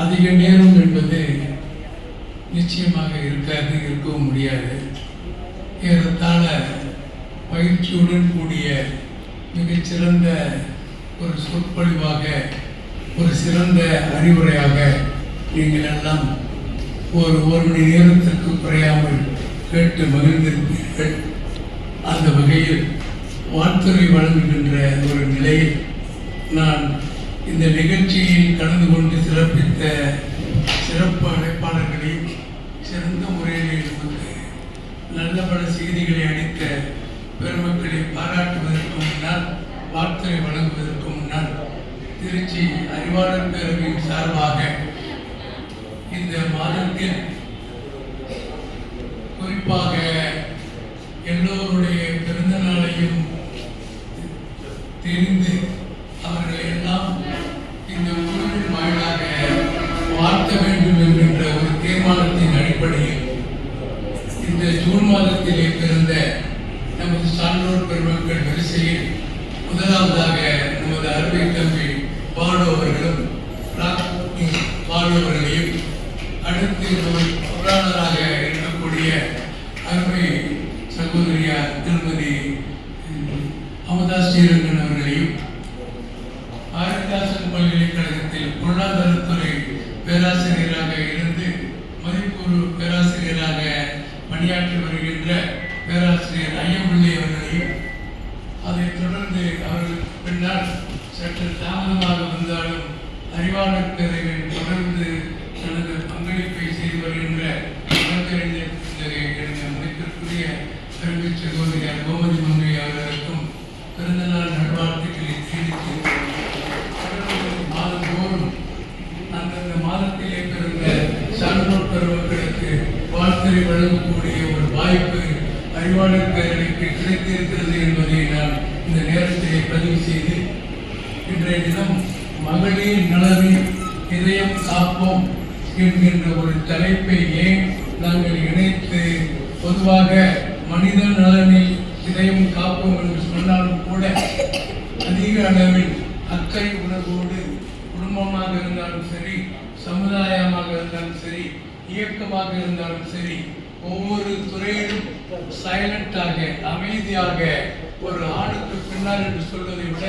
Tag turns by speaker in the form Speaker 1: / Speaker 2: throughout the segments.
Speaker 1: அதிக நேரம் என்பது நிச்சயமாக இருக்காது இருக்கவும் முடியாது. ஏறத்தாழ பயிற்சியுடன் கூடிய மிகச்சிறந்த ஒரு சொற்பொழிவாக ஒரு சிறந்த அறிவுரையாக நீங்கள் எல்லாம் ஒரு ஒரு மணி நேரத்திற்கு குறையாமல் கேட்டு மகிழ்ந்திருப்பீர்கள். அந்த வகையில் வாழ்த்துறை வழங்குகின்ற ஒரு நிலையில் நான் இந்த நிகழ்ச்சியில் கலந்து கொண்டு சிறப்பித்த சிறப்பு அழைப்பாளர்களையும் சிறந்த முறையில் நமக்கு நல்ல பல செய்திகளை அளித்த பெருமக்களை பாராட்டுவதற்கு முன்னால் வார்த்தை வழங்குவதற்கு முன்னால் திருச்சி அறிவாளர் பேரவையின் சார்பாக இந்த மாதத்தில் குறிப்பாக எல்லோருடைய வாழ்த்த வேண்டும் என்கின்ற ஒரு தீர்மானத்தின் அடிப்படையில் இந்த ஜூன் மாதத்திலே பிறந்த நமது சான்றோர் பெருமக்கள் வரிசையில் முதலாவதாக நமது அருமை தம்பி பாடு அவர்களும் ராக் அவர்களையும் அடுத்து நமது பொருளாளராக இருக்கக்கூடிய அருமை சகோதரியார் திருமதி உம், அமுதா ஸ்ரீரங்கன் அவர்களையும் பாரதிதாசன் பல்கலைக்கழகத்தில் பொருளாதாரத்துறை பேராசிரியராக இருந்து மதிப்பூர் பேராசிரியராக பணியாற்றி வருகின்ற பேராசிரியர் ஐயம்பிள்ளை அவர்களையும் அதைத் தொடர்ந்து அவர்களுக்கு பின்னால் சற்று தாமதமாக வந்தாலும் அறிவாளர் பேரவையில் தொடர்ந்து தனது பங்களிப்பை செய்து வருகின்ற வழக்கறிஞர் திரு எனது மதிப்பிற்குரிய அருமை சகோதரியார் கோமதி மங்கை அவர்களுக்கும் பிறந்தநாள் நல்வாழ்த்துக்களை தெரிவித்து தொடர்ந்து மாதந்தோறும் அந்தந்த மாதத்திலே பிறந்த சான்றோர் பெருமக்களுக்கு வாழ்த்தை வழங்கக்கூடிய ஒரு வாய்ப்பு அறிவாளர் பேரணிக்கு கிடைத்திருக்கிறது என்பதை நான் இந்த நேரத்திலே பதிவு செய்து இன்றைய தினம் மகளிர் நலனில் இதயம் காப்போம் என்கின்ற ஒரு தலைப்பை ஏன் நாங்கள் இணைத்து பொதுவாக மனித நலனில் இதயம் காப்போம் என்று சொன்னாலும் கூட அதிக அளவில் அக்கறை உணர்வோடு குடும்பமாக இருந்தாலும் சரி சமுதாயமாக இருந்தாலும் சரி இயக்கமாக இருந்தாலும் சரி ஒவ்வொரு துறையிலும் சைலண்டாக அமைதியாக ஒரு ஆணுக்கு பின்னால் என்று சொல்வதை விட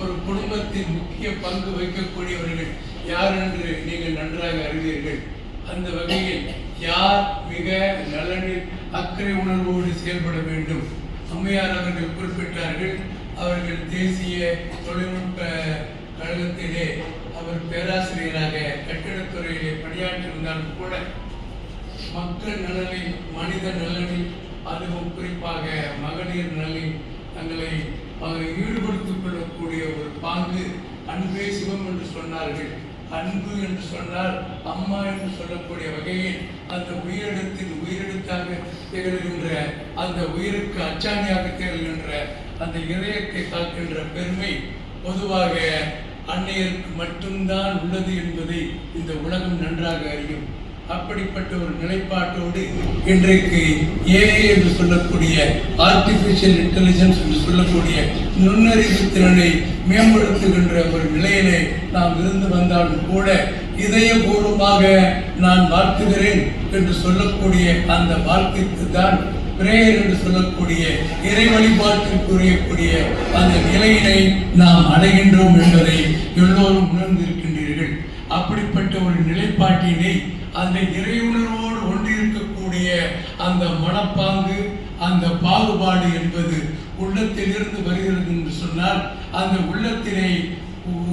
Speaker 1: ஒரு குடும்பத்தின் முக்கிய பங்கு வகிக்கக்கூடியவர்கள் யார் என்று நீங்கள் நன்றாக அறிவீர்கள். அந்த வகையில் யார் மிக நலனில் அக்கறை உணர்வோடு செயல்பட வேண்டும்? அம்மையார் அவர்கள் குறிப்பிட்டார்கள் அவர்கள் தேசிய தொழில்நுட்ப கழகத்திலே அவர் பேராசிரியராக கட்டிடத்துறையிலே பணியாற்றியிருந்தாலும் கூட மக்கள் நலனில் மனித நலனில் அதுவும் குறிப்பாக மகளிர் நலனில் தங்களை அவர் ஈடுபடுத்திக் கொள்ளக்கூடிய ஒரு பாங்கு அன்பே சிவம் என்று சொன்னார்கள். அன்பு என்று சொன்னால் அம்மா என்று சொல்லக்கூடிய வகையில் அந்த உயிரிடத்தின் உயிரிடத்தாக திகழ்கின்ற அந்த உயிருக்கு அச்சாணியாக திகழ்கின்ற அந்த இதயத்தை காக்கின்ற பெருமை பொதுவாக அன்னையருக்கு மட்டும்தான் உள்ளது என்பதை இந்த உலகம் நன்றாக அறியும். அப்படிப்பட்ட ஒரு நிலைப்பாட்டோடு இன்றைக்கு ஏஐ என்று சொல்லக்கூடிய ஆர்டிபிஷியல் இன்டெலிஜென்ஸ் என்று சொல்லக்கூடிய நுண்ணறிவு திறனை மேம்படுத்துகின்ற ஒரு நிலையிலே நாம் இருந்து வந்தாலும் கூட இதயபூர்வமாக நான் வாழ்த்துகிறேன் என்று சொல்லக்கூடிய அந்த வாழ்க்கைக்கு தான் பிரேயர் என்று சொல்லக்கூடிய இறை வழிபாட்டிற்குரியக்கூடிய அந்த நிலையினை நாம் அடைகின்றோம் என்பதை எல்லோரும் உணர்ந்திருக்கின்றீர்கள். அப்படிப்பட்ட ஒரு நிலைப்பாட்டினை அந்த இறையுணர்வோடு ஒன்றிருக்கக்கூடிய அந்த மனப்பாங்கு அந்த பாகுபாடு என்பது உள்ளத்திலிருந்து வருகிறது என்று சொன்னால் அந்த உள்ளத்தினை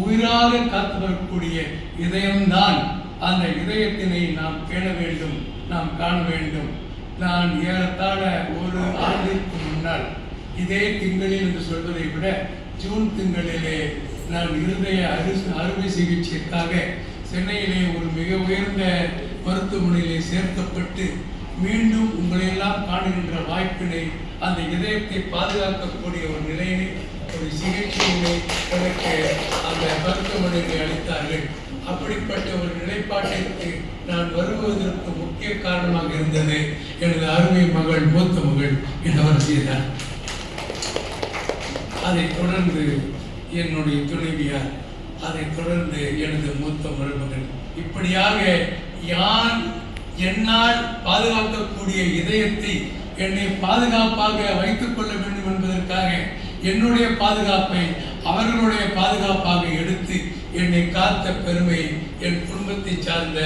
Speaker 1: உயிராக காத்து வரக்கூடிய இதயம்தான் அந்த இதயத்தினை நாம் கேட வேண்டும் நாம் காண வேண்டும். நான் ஏறத்தாழ ஒரு ஆண்டிற்கு முன்னால் இதே திங்களில் என்று சொல்வதை விட ஜூன் திங்களிலே நான் இருதய அறு அறுவை சிகிச்சைக்காக சென்னையிலே ஒரு மிக உயர்ந்த மருத்துவமனையிலே சேர்க்கப்பட்டு மீண்டும் உங்களையெல்லாம் காணுகின்ற வாய்ப்பினை அந்த இதயத்தை பாதுகாக்கக்கூடிய ஒரு நிலையினை ஒரு சிகிச்சையினை எனக்கு அந்த மருத்துவமனையை அளித்தார்கள். அப்படிப்பட்ட ஒரு நிலைப்பாட்டிற்கு நான் வருவதற்கு முக்கிய காரணமாக இருந்தது எனது அருமை மகள் மூத்த மகள் இளவரசி அதை தொடர்ந்து என்னுடைய துணைவியார் அதை தொடர்ந்து எனது மூத்த மருமகன் இப்படியாக யான் என்னால் பாதுகாக்கக்கூடிய இதயத்தை என்னை பாதுகாப்பாக வைத்துக் கொள்ள வேண்டும் என்பதற்காக என்னுடைய பாதுகாப்பை அவர்களுடைய பாதுகாப்பாக எடுத்து என்னை காத்த பெருமை என் குடும்பத்தை சார்ந்த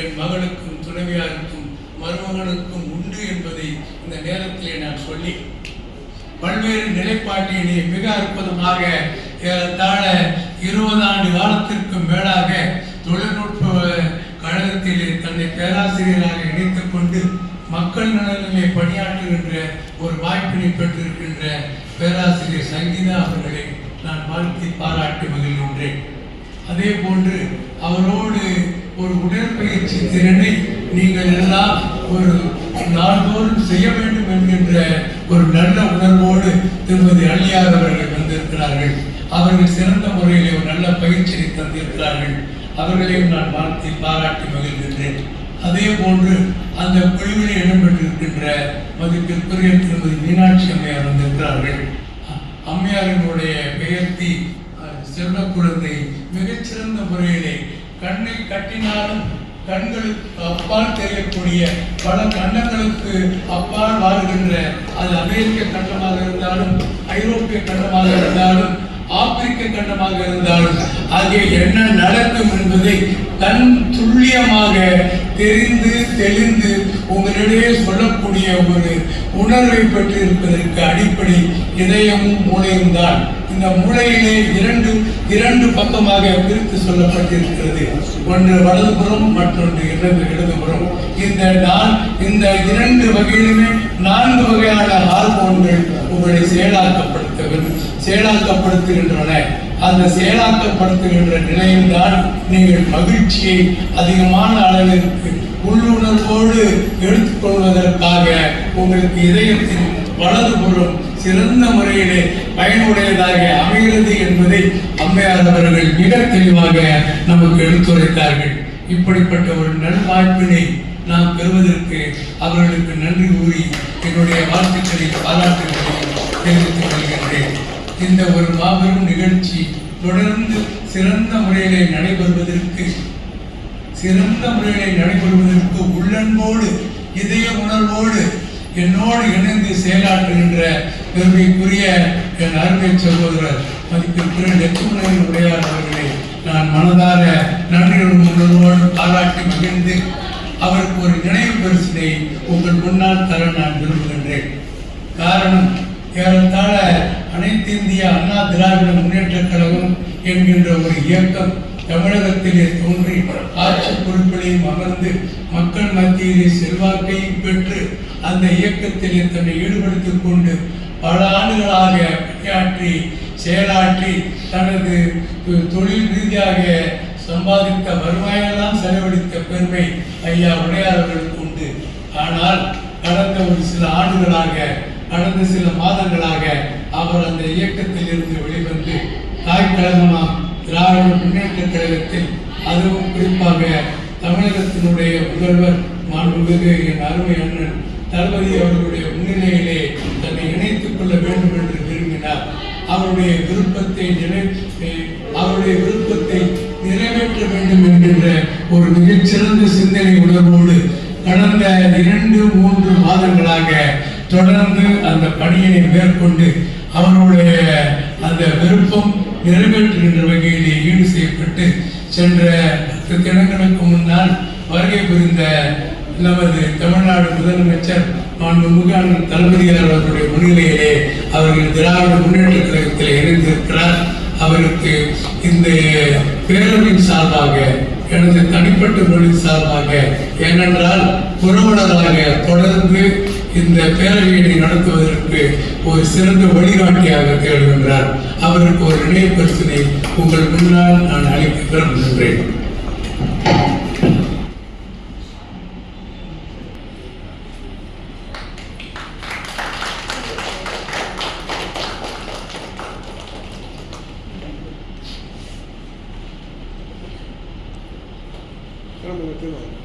Speaker 1: என் மகளுக்கும் துணைவியாருக்கும் மருமகனுக்கும் உண்டு என்பதை இந்த நேரத்திலே நான் சொல்லி பல்வேறு நிலைப்பாட்டினை மிக அற்புதமாக ஏறத்தாழ இருபது ஆண்டு காலத்திற்கு மேலாக தொழில்நுட்ப கழகத்திலே தன்னை பேராசிரியராக இணைத்துக் கொண்டு மக்கள் நலனிலே பணியாற்றுகின்ற ஒரு வாய்ப்பினை பெற்றிருக்கின்ற பேராசிரியர் சங்கீதா அவர்களை நான் வாழ்த்தி பாராட்டி மகிழ்கின்றேன். அதே போன்று அவரோடு ஒரு உடற்பயிற்சி திறனை நீங்கள் எல்லாம் ஒரு நாள்தோறும் செய்ய வேண்டும் என்கின்ற ஒரு நல்ல உணர்வோடு திருமதி அள்ளியார் அவர்கள் வந்திருக்கிறார்கள். அவர்கள் சிறந்த முறையிலே ஒரு நல்ல பயிற்சியை தந்திருக்கிறார்கள். அவர்களையும் நான் வாழ்த்தி பாராட்டி மகிழ்கின்றேன். அதே போன்று அந்த குழுவில் இடம்பெற்றிருக்கின்ற மதிப்பிற்குரிய திருமதி மீனாட்சி அம்மையார் வந்திருக்கிறார்கள். அம்மையாரினுடைய பெயர்த்தி அஹ், குழந்தை மிகச்சிறந்த முறையிலே கண்ணை கட்டினாலும் கண்களுக்கு அப்பால் தெரியக்கூடிய பல கண்டங்களுக்கு அப்பால் வாழ்கின்ற அது அமெரிக்க கண்டமாக இருந்தாலும் ஐரோப்பிய கண்டமாக இருந்தாலும் ஆப்பிரிக்க கண்டமாக இருந்தாலும் அங்கே என்ன நடக்கும் என்பதை தன் துல்லியமாக தெரிந்து தெளிந்து உங்களிடையே சொல்லக்கூடிய ஒரு உணர்வை பெற்றிருப்பதற்கு அடிப்படை இதயமும் மூளையும் தான். இந்த மூளையிலே இரண்டு இரண்டு பக்கமாக பிரித்து சொல்லப்பட்டிருக்கிறது. ஒன்று வலதுபுறம் மற்றொன்று இடது இடதுபுறம். இந்த நான் இந்த இரண்டு வகையிலுமே நான்கு வகையான ஹார்மோன்கள் உங்களை செயலாக்கப்படுத்த செயலாக்கப்படுத்துகின்றன. அந்த செயலாக்கப்படுத்துகின்ற நிலையில்தான் நீங்கள் மகிழ்ச்சியை அதிகமான அளவிற்கு உள்ளுணர்வோடு எடுத்துக்கொள்வதற்காக உங்களுக்கு இதயத்தின் வலதுபுறம் சிறந்த முறையிலே பயனுடையதாக அமைகிறது என்பதை அம்மையார் அவர்கள் மிக தெளிவாக நமக்கு எடுத்துரைத்தார்கள். இப்படிப்பட்ட ஒரு நல்வாய்ப்பினை நாம் பெறுவதற்கு அவர்களுக்கு நன்றி கூறி என்னுடைய வாழ்த்துக்களை பாராட்டுகளையும் தெரிவித்துக் கொள்கின்றேன். இந்த ஒரு மாபெரும் நிகழ்ச்சி தொடர்ந்து சிறந்த முறையிலே நடைபெறுவதற்கு சிறந்த முறையிலே நடைபெறுவதற்கு உள்ளன்போடு இதய உணர்வோடு என்னோடு இணைந்து செயலாற்றுகின்ற பெருமைக்குரிய என் அருமை சகோதரர் மதிப்பிற்கிற லட்சுமணன் உடையார் அவர்களை நான் மனதார நன்றியுடன் முன்னோடு பாராட்டி மகிழ்ந்து அவருக்கு ஒரு நினைவு பரிசினை உங்கள் முன்னால் தர நான் விரும்புகின்றேன். காரணம் ஏறத்தாழ அனைத்து இந்திய அண்ணா திராவிட முன்னேற்ற கழகம் என்கின்ற ஒரு இயக்கம் தமிழகத்திலே தோன்றி ஆட்சி பொறுப்பிலையும் அமர்ந்து மக்கள் மத்தியிலே செல்வாக்கையும் பெற்று அந்த இயக்கத்திலே தன்னை ஈடுபடுத்திக் கொண்டு பல ஆண்டுகளாக பணியாற்றி செயலாற்றி தனது தொழில் ரீதியாக சம்பாதித்த வருவாயெல்லாம் செலவழித்த பெருமை ஐயா உடையார் அவர்களுக்கு உண்டு. ஆனால் கடந்த ஒரு சில ஆண்டுகளாக கடந்த சில மாதங்களாக அவர் அந்த இயக்கத்தில் இருந்து வெளிவந்து தாய் கழகமாம் திராவிட முன்னேற்ற கழகத்தில் அதுவும் குறிப்பாக தமிழகத்தினுடைய முதல்வர் மாண்புமிகு என் அருமை அண்ணன் தளபதி அவர்களுடைய முன்னிலையிலே தன்னை இணைத்துக் கொள்ள வேண்டும் என்று விரும்பினார். அவருடைய விருப்பத்தை நிறை அவருடைய விருப்பத்தை நிறைவேற்ற வேண்டும் என்கின்ற ஒரு மிகச்சிறந்த சிந்தனை உணர்வோடு கடந்த இரண்டு மூன்று மாதங்களாக தொடர்ந்து அந்த பணியினை மேற்கொண்டு அவருடைய அந்த விருப்பம் நிறைவேற்றுகின்ற வகையிலே ஈடு செய்யப்பட்டு சென்ற பத்து தினங்களுக்கு முன்னால் வருகை புரிந்த நமது தமிழ்நாடு முதலமைச்சர் மாண்புமிகு அண்ணன் தளபதியார் அவர்களுடைய முன்னிலையிலே அவர்கள் திராவிட முன்னேற்ற கழகத்தில் இணைந்திருக்கிறார். அவருக்கு இந்த பேரவையின் சார்பாக எனது தனிப்பட்ட மொழி சார்பாக ஏனென்றால் புரவலராக தொடர்ந்து இந்த பேரவையை நடத்துவதற்கு ஒரு சிறந்த வழிகாட்டியாக தேடுகின்றார் அவருக்கு ஒரு நினைவு பிரச்சினை உங்கள் முன்னால் நான் அளிக்க விரும்புகின்றேன்.
Speaker 2: அப்புறம் வச்சுருவாங்க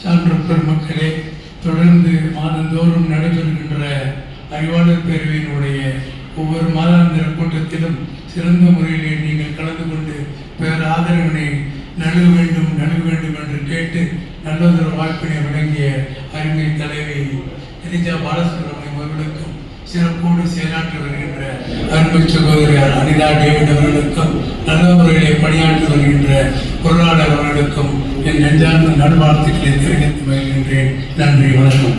Speaker 1: சான்று பெருமக்களே தொடர்ந்து மாதந்தோறும் நடைபெறுகின்ற அறிவாளர் பேரவையினுடைய ஒவ்வொரு மாதாந்திர கூட்டத்திலும் சிறந்த முறையிலே நீங்கள் கலந்து கொண்டு பேர் ஆதரவினை நழுவ வேண்டும் நழுவ வேண்டும் என்று கேட்டு நல்லதொரு வாய்ப்பினை வழங்கிய அருமை தலைவி கிரிஜா பாலசுப்ரமணியம் அவர்களுக்கும் சிறப்போடு செயலாற்றி வருகின்ற அன்பு சகோதரியார் அனிதா டேவிட் அவர்களுக்கும் நல்ல முறையிலே பணியாற்றி வருகின்ற பொருளாளர் அவர்களுக்கும் என் நெஞ்சார்ந்த நல்வாழ்த்துக்களை தெரிவித்து வருகின்றேன் நன்றி வணக்கம்.